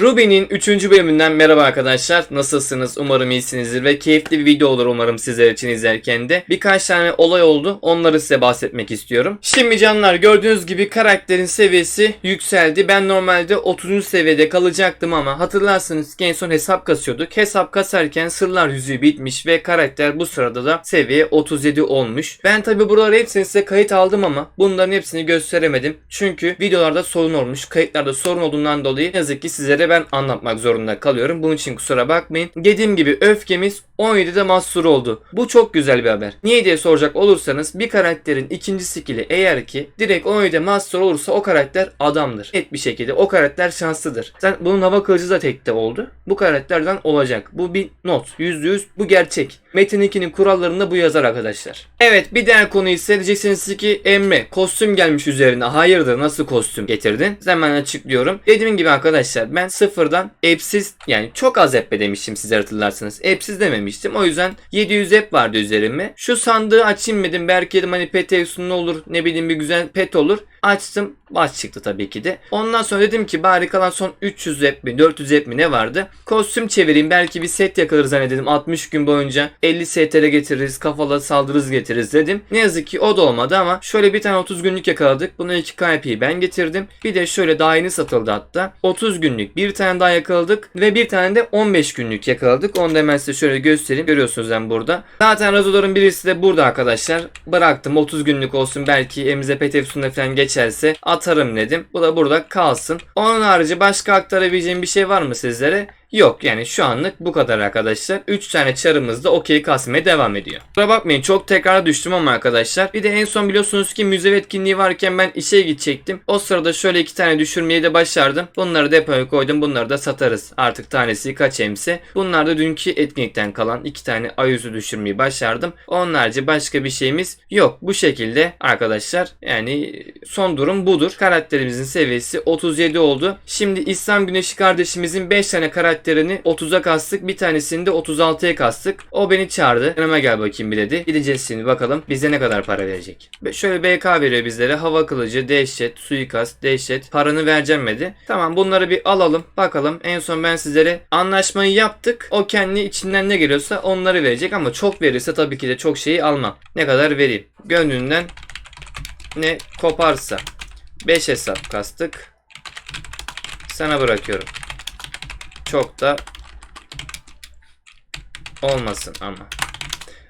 Ruby'nin 3. bölümünden merhaba arkadaşlar. Nasılsınız? Umarım iyisinizdir ve keyifli bir video olur umarım sizler için izlerken de. Birkaç tane olay oldu. Onları size bahsetmek istiyorum. Şimdi canlar gördüğünüz gibi karakterin seviyesi yükseldi. Ben normalde 30. seviyede kalacaktım ama hatırlarsınız ki en son hesap kasıyorduk. Hesap kasarken sırlar yüzüğü bitmiş ve karakter bu sırada da seviye 37 olmuş. Ben tabi buraları hepsini size kayıt aldım ama bunların hepsini gösteremedim. Çünkü videolarda sorun olmuş. Kayıtlarda sorun olduğundan dolayı yazık ki sizlere ben anlatmak zorunda kalıyorum. Bunun için kusura bakmayın. Dediğim gibi öfkemiz 17'de mahsur oldu. Bu çok güzel bir haber. Niye diye soracak olursanız bir karakterin ikinci skill'i eğer ki direkt 17'de mahsur olursa o karakter adamdır. Net bir şekilde o karakter şanslıdır. Zaten bunun hava kılıcı da tekte oldu. Bu karakterden olacak. Bu bir not. %100 bu gerçek. Metin 2'nin kurallarında bu yazar arkadaşlar. Evet bir diğer konu ise diyeceksiniz ki Emre kostüm gelmiş üzerine. Hayırdır nasıl kostüm getirdin? Hemen açıklıyorum. Dediğim gibi arkadaşlar ben sıfırdan app'siz yani çok az app demiştim size hatırlarsınız. App'siz dememiştim. O yüzden 700 app vardı üzerime. Şu sandığı açayım dedim. Belki dedim hani pet efsun olur ne bileyim bir güzel pet olur. Açtım. Baş çıktı tabii ki de. Ondan sonra dedim ki bari kalan son 300 app mi 400 app mi ne vardı? Kostüm çevireyim. Belki bir set yakalarız zannediyordum. 60 gün boyunca 50 STL getiririz. Kafalı saldırırız getiririz dedim. Ne yazık ki o da olmadı ama şöyle bir tane 30 günlük yakaladık. Buna 2 KP'yi ben getirdim. Bir de şöyle daha yeni satıldı hatta. 30 günlük bir tane daha yakaladık. Ve bir tane de 15 günlük yakaladık. Onu da hemen size şöyle göstereyim. Görüyorsunuz ben burada. Zaten razoların birisi de burada arkadaşlar. Bıraktım 30 günlük olsun. Belki emize pet falan geçerse atarım dedim. Bu da burada kalsın. Onun harici başka aktarabileceğim bir şey var mı sizlere? Yok yani şu anlık bu kadar arkadaşlar. 3 tane çarımız da okey kasmaya devam ediyor. Kusura bakmayın çok tekrar düştüm ama arkadaşlar. Bir de en son biliyorsunuz ki müze etkinliği varken ben işe gidecektim. O sırada şöyle iki tane düşürmeyi de başardım. Bunları depoya koydum. Bunları da satarız. Artık tanesi kaç emse. Bunlar da dünkü etkinlikten kalan iki tane ayüzü düşürmeyi başardım. Onun harici başka bir şeyimiz yok. Bu şekilde arkadaşlar yani son durum budur. Karakterimizin seviyesi 37 oldu. Şimdi İslam Güneşi kardeşimizin 5 tane karakterini 30'a kastık. Bir tanesini de 36'ya kastık. O beni çağırdı. Yanıma gel bakayım bir dedi. Gideceğiz şimdi bakalım bize ne kadar para verecek. Ve Şöyle BK veriyor bizlere. Hava kılıcı, dehşet, suikast, dehşet. Paranı vereceğim dedi. Tamam bunları bir alalım. Bakalım. En son ben sizlere anlaşmayı yaptık. O kendi içinden ne geliyorsa onları verecek ama çok verirse tabii ki de çok şeyi almam. Ne kadar vereyim. Gönlünden ne koparsa. 5 hesap kastık. Sana bırakıyorum. Çok da olmasın ama.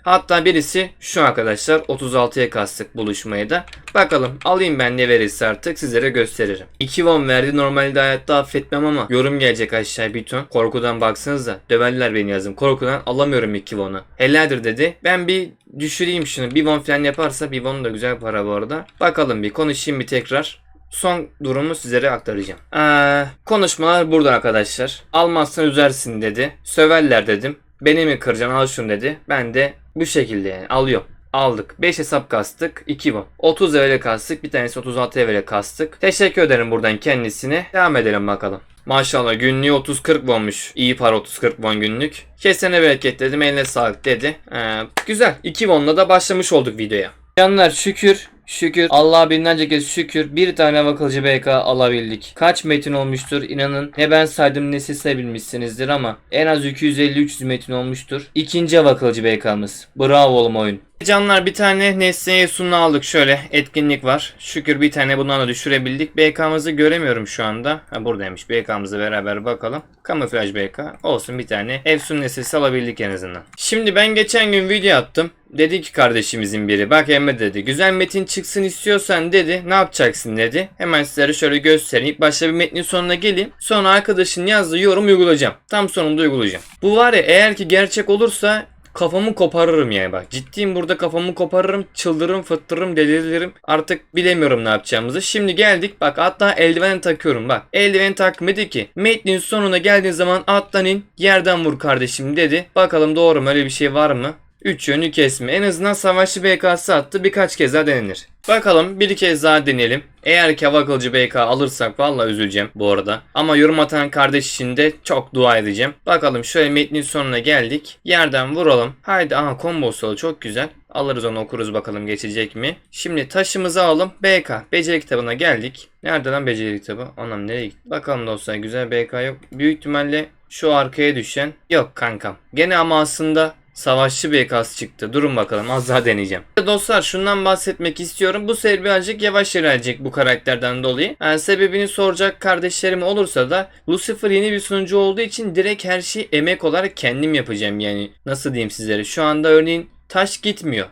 Hatta birisi şu arkadaşlar 36'ya kastık buluşmayı da. Bakalım alayım ben ne verirse artık sizlere gösteririm. 2 won verdi normalde hayatta affetmem ama yorum gelecek aşağı bir ton. Korkudan baksanıza döverler beni yazım. Korkudan alamıyorum 2 won'u. Helaldir dedi. Ben bir düşüreyim şunu. 1 won falan yaparsa 1 won da güzel para bu arada. Bakalım bir konuşayım bir tekrar son durumu sizlere aktaracağım. Ee, konuşmalar burada arkadaşlar. Almazsan üzersin dedi. Söverler dedim. Beni mi kıracaksın al şunu dedi. Ben de bu şekilde yani alıyorum. Aldık. 5 hesap kastık. 2 won. 30 evre kastık. Bir tanesi 36 evre kastık. Teşekkür ederim buradan kendisine. Devam edelim bakalım. Maşallah günlüğü 30-40 wonmuş. İyi para 30-40 won günlük. Kesene bereket dedim eline sağlık dedi. Ee, güzel. 2 wonla da başlamış olduk videoya. Canlar şükür Şükür Allah'a binlerce kez şükür bir tane vakılcı BK alabildik. Kaç metin olmuştur inanın ne ben saydım ne siz sayabilmişsinizdir ama en az 250-300 metin olmuştur. İkinci vakılcı BK'mız. Bravo oğlum oyun. Canlar bir tane Nesne'ye sununu aldık şöyle etkinlik var. Şükür bir tane bundan da düşürebildik. BK'mızı göremiyorum şu anda. Ha buradaymış. BK'mızı beraber bakalım. Kamuflaj BK. Olsun bir tane. Efsun nesnesi alabildik en azından. Şimdi ben geçen gün video attım. Dedi ki kardeşimizin biri bak Emre dedi güzel metin çıksın istiyorsan dedi ne yapacaksın dedi. Hemen sizlere şöyle göstereyim. İlk başta bir metnin sonuna geleyim. Sonra arkadaşın yazdığı yorum uygulayacağım. Tam sonunda uygulayacağım. Bu var ya eğer ki gerçek olursa kafamı koparırım yani bak. Ciddiyim burada kafamı koparırım, çıldırırım, fıttırırım, deliririm. Artık bilemiyorum ne yapacağımızı. Şimdi geldik bak hatta eldiven takıyorum bak. Eldiven takmadı ki. Metnin sonuna geldiğin zaman atlan in yerden vur kardeşim dedi. Bakalım doğru mu öyle bir şey var mı? 3 yönlü kesme. En azından savaşçı BK'sı attı. Birkaç kez daha denenir. Bakalım bir kez daha deneyelim. Eğer ki hava BK alırsak vallahi üzüleceğim bu arada. Ama yorum atan kardeş için de çok dua edeceğim. Bakalım şöyle metnin sonuna geldik. Yerden vuralım. Haydi aha combo solu çok güzel. Alırız onu okuruz bakalım geçecek mi. Şimdi taşımızı alalım. BK. Beceri kitabına geldik. Nerede lan beceri kitabı? Anam nereye gitti? Bakalım dostlar güzel BK yok. Büyük ihtimalle şu arkaya düşen. Yok kankam. Gene ama aslında Savaşçı BK'sı çıktı. Durun bakalım az daha deneyeceğim. Dostlar şundan bahsetmek istiyorum. Bu seri birazcık yavaş ilerleyecek bu karakterden dolayı. Yani sebebini soracak kardeşlerim olursa da Lucifer yeni bir sunucu olduğu için direkt her şeyi emek olarak kendim yapacağım. Yani nasıl diyeyim sizlere. Şu anda örneğin taş gitmiyor.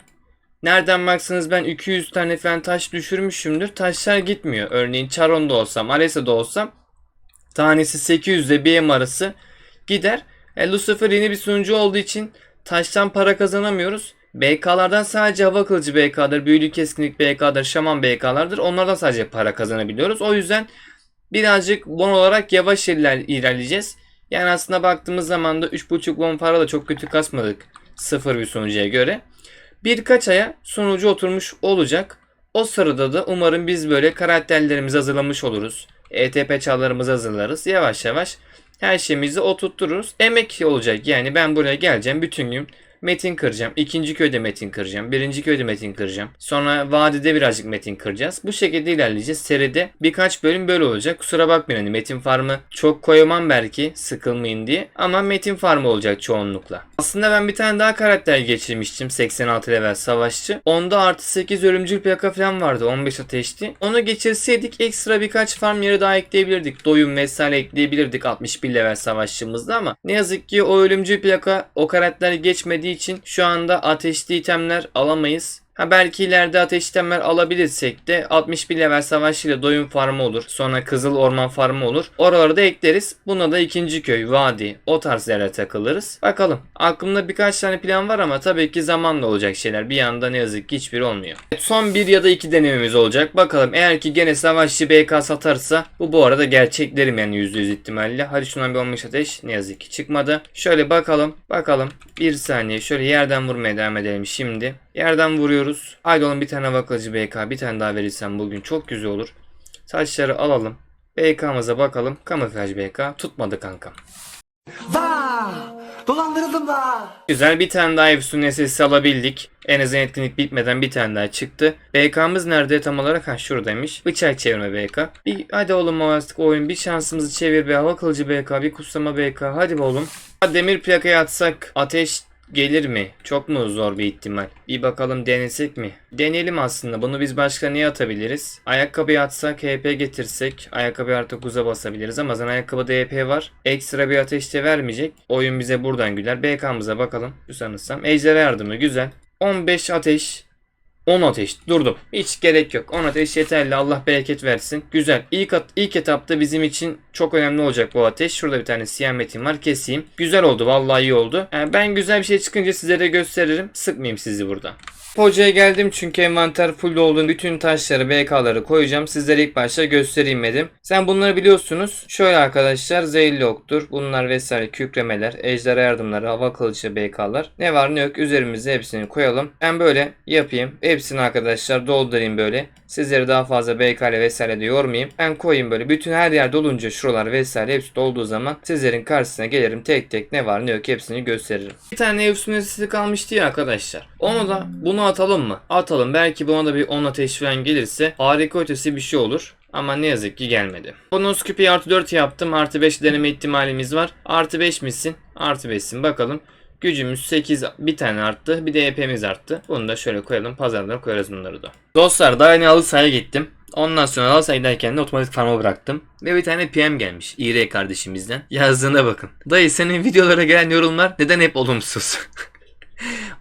Nereden baksanız ben 200 tane falan taş düşürmüşümdür. Taşlar gitmiyor. Örneğin Charon'da olsam, Alessa'da olsam tanesi 800 ile BM arası gider. E, Lucifer yeni bir sunucu olduğu için taştan para kazanamıyoruz. BK'lardan sadece hava kılıcı BK'dır, büyülü keskinlik BK'dır, şaman BK'lardır. Onlardan sadece para kazanabiliyoruz. O yüzden birazcık bon olarak yavaş iler, ilerleyeceğiz. Yani aslında baktığımız zaman da 3.5 bon para da çok kötü kasmadık sıfır bir sunucuya göre. Birkaç aya sunucu oturmuş olacak. O sırada da umarım biz böyle karakterlerimizi hazırlamış oluruz. ETP çağlarımızı hazırlarız. Yavaş yavaş her şeyimizi oturttururuz. Emek olacak yani ben buraya geleceğim bütün gün metin kıracağım. İkinci köyde metin kıracağım. Birinci köyde metin kıracağım. Sonra vadide birazcık metin kıracağız. Bu şekilde ilerleyeceğiz. Seride birkaç bölüm böyle olacak. Kusura bakmayın hani metin farmı çok koyamam belki sıkılmayın diye. Ama metin farmı olacak çoğunlukla. Aslında ben bir tane daha karakter geçirmiştim. 86 level savaşçı. Onda artı 8 ölümcül plaka falan vardı. 15 ateşti. Onu geçirseydik ekstra birkaç farm yeri daha ekleyebilirdik. Doyum vesaire ekleyebilirdik 61 level savaşçımızda ama ne yazık ki o ölümcül plaka o karakter geçmediği için şu anda ateşli itemler alamayız. Ha belki ileride ateş itemler alabilirsek de 61 level savaşçıyla doyum farmı olur. Sonra kızıl orman farmı olur. Oraları da ekleriz. Buna da ikinci köy, vadi o tarz yerlere takılırız. Bakalım. Aklımda birkaç tane plan var ama tabii ki zamanla olacak şeyler. Bir anda ne yazık ki hiçbiri olmuyor. Son bir ya da iki denememiz olacak. Bakalım eğer ki gene savaşçı BK satarsa bu bu arada gerçeklerim yani %100 ihtimalle. Hadi şundan bir olmuş ateş. Ne yazık ki çıkmadı. Şöyle bakalım. Bakalım. Bir saniye. Şöyle yerden vurmaya devam edelim şimdi. Yerden vuruyoruz. Haydi oğlum bir tane vakıcı BK. Bir tane daha verirsen bugün çok güzel olur. Saçları alalım. BK'mıza bakalım. Kamuflaj BK. Tutmadı kankam. Vaa! Dolandırıldım da. Güzel bir tane daha Efsun SS'i alabildik. En azından etkinlik bitmeden bir tane daha çıktı. BK'mız nerede tam olarak? Ha şuradaymış. Bıçak çevirme BK. Bir, hadi oğlum artık oyun bir şansımızı çevir be. Hava kılıcı BK. Bir kutsama BK. Hadi be oğlum. Demir plakaya atsak ateş gelir mi? Çok mu zor bir ihtimal? Bir bakalım denesek mi? Deneyelim aslında. Bunu biz başka niye atabiliriz? Ayakkabıyı atsak, HP getirsek, ayakkabı artık uza basabiliriz ama zaten ayakkabıda HP var. Ekstra bir ateş de vermeyecek. Oyun bize buradan güler. BK'mıza bakalım. Sanırsam. Ejderha yardımı güzel. 15 ateş 10 ateş durdum. Hiç gerek yok. 10 ateş yeterli. Allah bereket versin. Güzel. İlk, at, ilk etapta bizim için çok önemli olacak bu ateş. Şurada bir tane siyah metin var. Keseyim. Güzel oldu. Vallahi iyi oldu. Yani ben güzel bir şey çıkınca sizlere gösteririm. Sıkmayayım sizi burada. Hocaya geldim çünkü envanter full olduğunu bütün taşları BK'ları koyacağım. Sizlere ilk başta göstereyim dedim. Sen bunları biliyorsunuz. Şöyle arkadaşlar zehirli oktur. Bunlar vesaire kükremeler, ejderha yardımları, hava kılıcı BK'lar. Ne var ne yok üzerimize hepsini koyalım. Ben böyle yapayım. Hepsini arkadaşlar doldurayım böyle. Sizleri daha fazla BK ile vesaire de yormayayım. Ben koyayım böyle. Bütün her yer dolunca şuralar vesaire hepsi dolduğu zaman sizlerin karşısına gelirim. Tek tek ne var ne yok hepsini gösteririm. Bir tane ev kalmıştı ya arkadaşlar. Onu da bunu atalım mı? Atalım. Belki buna da bir 10 ateş falan gelirse harika ötesi bir şey olur. Ama ne yazık ki gelmedi. Bonus küpeyi artı 4 yaptım. Artı 5 deneme ihtimalimiz var. Artı 5 misin? Artı 5'sin. Bakalım. Gücümüz 8 bir tane arttı. Bir de EP'miz arttı. Bunu da şöyle koyalım. Pazarlara koyarız bunları da. Dostlar daha yeni halı sahaya gittim. Ondan sonra sahaya giderken de otomatik farma bıraktım. Ve bir tane PM gelmiş. İre kardeşimizden. Yazdığına bakın. Dayı senin videolara gelen yorumlar neden hep olumsuz?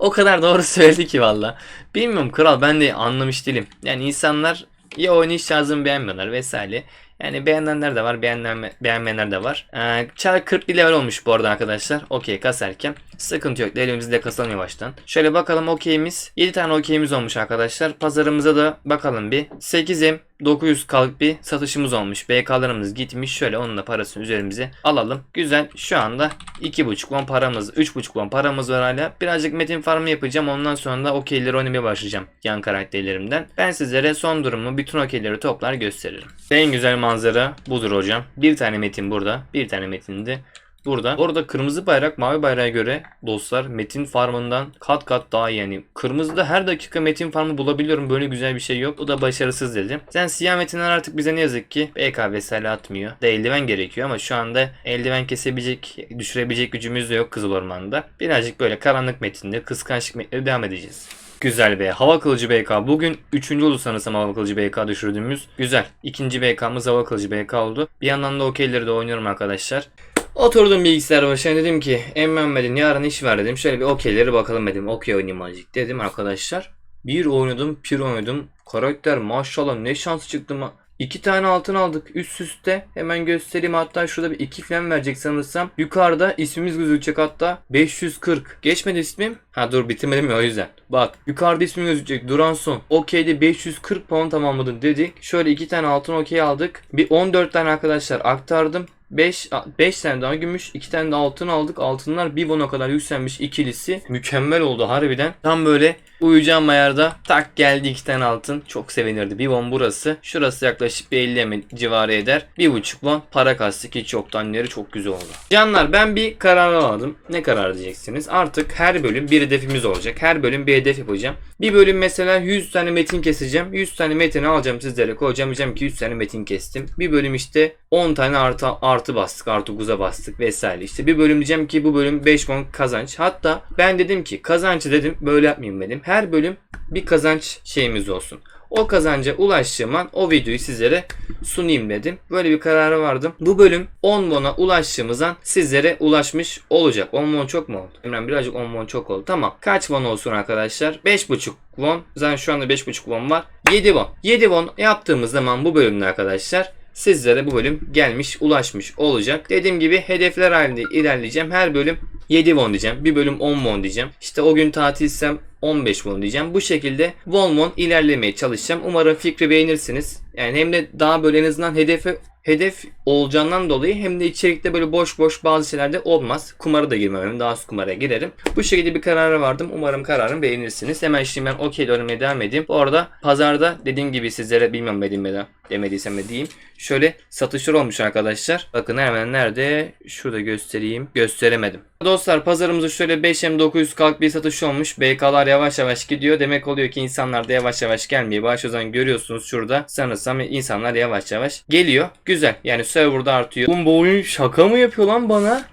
o kadar doğru söyledi ki valla. Bilmiyorum kral ben de anlamış değilim. Yani insanlar ya oynayış tarzımı beğenmiyorlar vesaire. Yani beğenenler de var, beğenme, beğenmeyenler de var. Ee, Çar 40 level olmuş bu arada arkadaşlar. Okey kasarken. Sıkıntı yok. Elimizde de kasalım yavaştan. Şöyle bakalım okeyimiz. 7 tane okeyimiz olmuş arkadaşlar. Pazarımıza da bakalım bir. 8M 900 kalık bir satışımız olmuş. BK'larımız gitmiş. Şöyle onun da parasını üzerimize alalım. Güzel. Şu anda 2.5 won paramız, 3.5 won paramız var hala. Birazcık metin farmı yapacağım. Ondan sonra da okeyleri oynamaya başlayacağım yan karakterlerimden. Ben sizlere son durumu bütün okeyleri toplar gösteririm. En güzel manzara budur hocam. Bir tane metin burada. Bir tane metin de Burada. Orada kırmızı bayrak mavi bayrağa göre dostlar metin farmından kat kat daha iyi. Yani kırmızıda her dakika metin farmı bulabiliyorum. Böyle güzel bir şey yok. O da başarısız dedim. Sen siyah metinler artık bize ne yazık ki BK vesaire atmıyor. Da eldiven gerekiyor ama şu anda eldiven kesebilecek, düşürebilecek gücümüz de yok Kızıl Orman'da. Birazcık böyle karanlık metinde, kıskançlık metinde devam edeceğiz. Güzel be. Hava kılıcı BK. Bugün 3. oldu sanırsam hava kılıcı BK düşürdüğümüz. Güzel. İkinci BK'mız hava kılıcı BK oldu. Bir yandan da okeyleri de oynuyorum arkadaşlar. Oturdum bilgisayar başına dedim ki Emmen dedim yarın iş var dedim. Şöyle bir okeyleri bakalım dedim. Okey oynayayım azıcık dedim arkadaşlar. Bir oynadım, pir oynadım. Karakter maşallah ne şans çıktı ma. İki tane altın aldık üst üste. Hemen göstereyim hatta şurada bir iki falan verecek sanırsam. Yukarıda ismimiz gözükecek hatta 540. Geçmedi ismim. Ha dur bitirmedim ya o yüzden. Bak yukarıda ismim gözükecek. Duranson. Okey'de 540 puan tamamladın dedik. Şöyle iki tane altın okey aldık. Bir 14 tane arkadaşlar aktardım. 5 5 tane daha gümüş, 2 tane de altın aldık. Altınlar bir bona kadar yükselmiş ikilisi. Mükemmel oldu harbiden. Tam böyle uyuyacağım ayarda tak geldi 2 tane altın. Çok sevinirdi. Bir bon burası. Şurası yaklaşık bir 50 emin civarı eder. 1.5 bon para kastık hiç yoktan yeri çok güzel oldu. Canlar ben bir karar aldım. Ne karar diyeceksiniz? Artık her bölüm bir hedefimiz olacak. Her bölüm bir hedef yapacağım. Bir bölüm mesela 100 tane metin keseceğim. 100 tane metini alacağım sizlere koyacağım. Diyeceğim ki 100 tane metin kestim. Bir bölüm işte 10 tane artı, artı bastık. Artı 9'a bastık vesaire. İşte bir bölüm diyeceğim ki bu bölüm 5 bon kazanç. Hatta ben dedim ki kazancı dedim böyle yapmayayım dedim. Her bölüm bir kazanç şeyimiz olsun. O kazanca ulaştığım an o videoyu sizlere sunayım dedim. Böyle bir karara vardım. Bu bölüm 10 won'a ulaştığımız an sizlere ulaşmış olacak. 10 won çok mu oldu? Emre birazcık 10 won çok oldu. Tamam. Kaç won olsun arkadaşlar? 5.5 won. Zaten şu anda 5.5 won var. 7 won. 7 won yaptığımız zaman bu bölümde arkadaşlar sizlere bu bölüm gelmiş, ulaşmış olacak. Dediğim gibi hedefler halinde ilerleyeceğim. Her bölüm 7 won diyeceğim. Bir bölüm 10 won diyeceğim. İşte o gün tatilsem 15 won diyeceğim. Bu şekilde won won ilerlemeye çalışacağım. Umarım fikri beğenirsiniz. Yani hem de daha böyle en azından hedefe hedef olacağından dolayı hem de içerikte böyle boş boş bazı şeylerde olmaz. Kumara da girmemem. Daha az kumara girerim. Bu şekilde bir karara vardım. Umarım kararımı beğenirsiniz. Hemen şimdi ben okey oynamaya devam edeyim. Bu arada pazarda dediğim gibi sizlere bilmem dedim ya demediysem de diyeyim. Şöyle satışlar olmuş arkadaşlar. Bakın hemen nerede? Şurada göstereyim. Gösteremedim. Dostlar pazarımızda şöyle 5M 900 kalk bir satış olmuş. BK'lar yavaş yavaş gidiyor. Demek oluyor ki insanlar da yavaş yavaş gelmeye başlıyor. O görüyorsunuz şurada. Sanırsam insanlar yavaş yavaş geliyor. Güzel. Yani serverda artıyor. Oğlum bu oyun şaka mı yapıyor lan bana?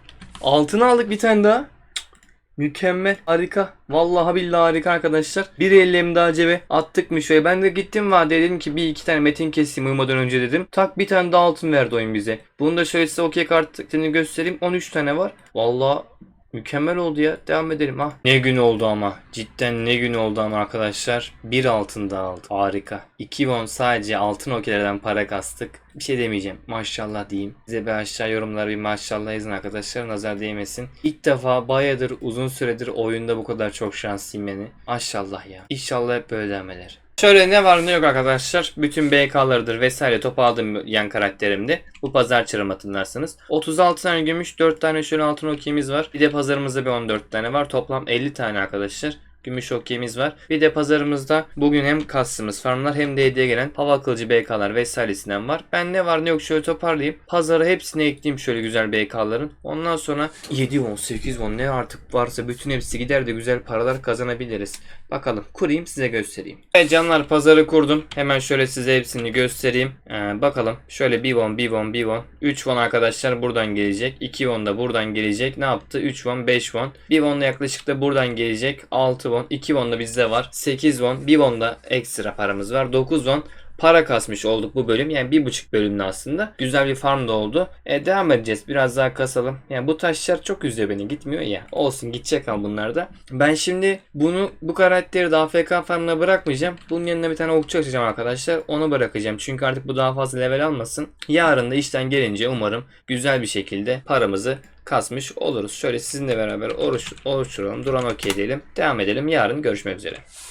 Altın aldık bir tane daha. Mükemmel. Harika. Vallahi billahi harika arkadaşlar. Bir ellim daha cebe attık mı şöyle. Ben de gittim vadeye dedim ki bir iki tane metin keseyim uyumadan önce dedim. Tak bir tane daha altın verdi oyun bize. Bunu da şöyle size okey kartını göstereyim. 13 tane var. Vallahi Mükemmel oldu ya. Devam edelim ha. Ne gün oldu ama. Cidden ne gün oldu ama arkadaşlar. Bir altın daha aldık. Harika. 2 won sadece altın okeylerden para kastık. Bir şey demeyeceğim. Maşallah diyeyim. Size bir aşağı yorumlara bir maşallah yazın arkadaşlar. Nazar değmesin. İlk defa bayağıdır uzun süredir oyunda bu kadar çok şanslıyım yani. Maşallah ya. İnşallah hep böyle devam eder. Şöyle ne var ne yok arkadaşlar. Bütün BK'larıdır vesaire top aldım yan karakterimde. Bu pazar çarım hatırlarsınız. 36 tane gümüş 4 tane şöyle altın okeyimiz var. Bir de pazarımızda bir 14 tane var. Toplam 50 tane arkadaşlar gümüş okeyimiz var. Bir de pazarımızda bugün hem kastımız farmlar hem de hediye gelen hava kılıcı BK'lar vesairesinden var. Ben ne var ne yok şöyle toparlayayım. Pazara hepsini ekleyeyim şöyle güzel BK'ların. Ondan sonra 7 won 8 won ne artık varsa bütün hepsi gider de güzel paralar kazanabiliriz. Bakalım kurayım size göstereyim. Evet canlar pazarı kurdum. Hemen şöyle size hepsini göstereyim. Ee, bakalım şöyle 1 won 1 won 1 won. 3 won arkadaşlar buradan gelecek. 2 won da buradan gelecek. Ne yaptı? 3 won 5 won. 1 won da yaklaşık da buradan gelecek. 6 won. 2 won da bizde var. 8 won. 1 won da ekstra paramız var. 9 won para kasmış olduk bu bölüm. Yani bir buçuk bölümde aslında. Güzel bir farm da oldu. E, devam edeceğiz. Biraz daha kasalım. Yani bu taşlar çok üzüyor beni. Gitmiyor ya. Olsun gidecek ama bunlar da. Ben şimdi bunu bu karakteri daha FK farmına bırakmayacağım. Bunun yanına bir tane okçu açacağım arkadaşlar. Onu bırakacağım. Çünkü artık bu daha fazla level almasın. Yarın da işten gelince umarım güzel bir şekilde paramızı kasmış oluruz. Şöyle sizinle beraber oruç, oluşturalım. Duran okey diyelim. Devam edelim. Yarın görüşmek üzere.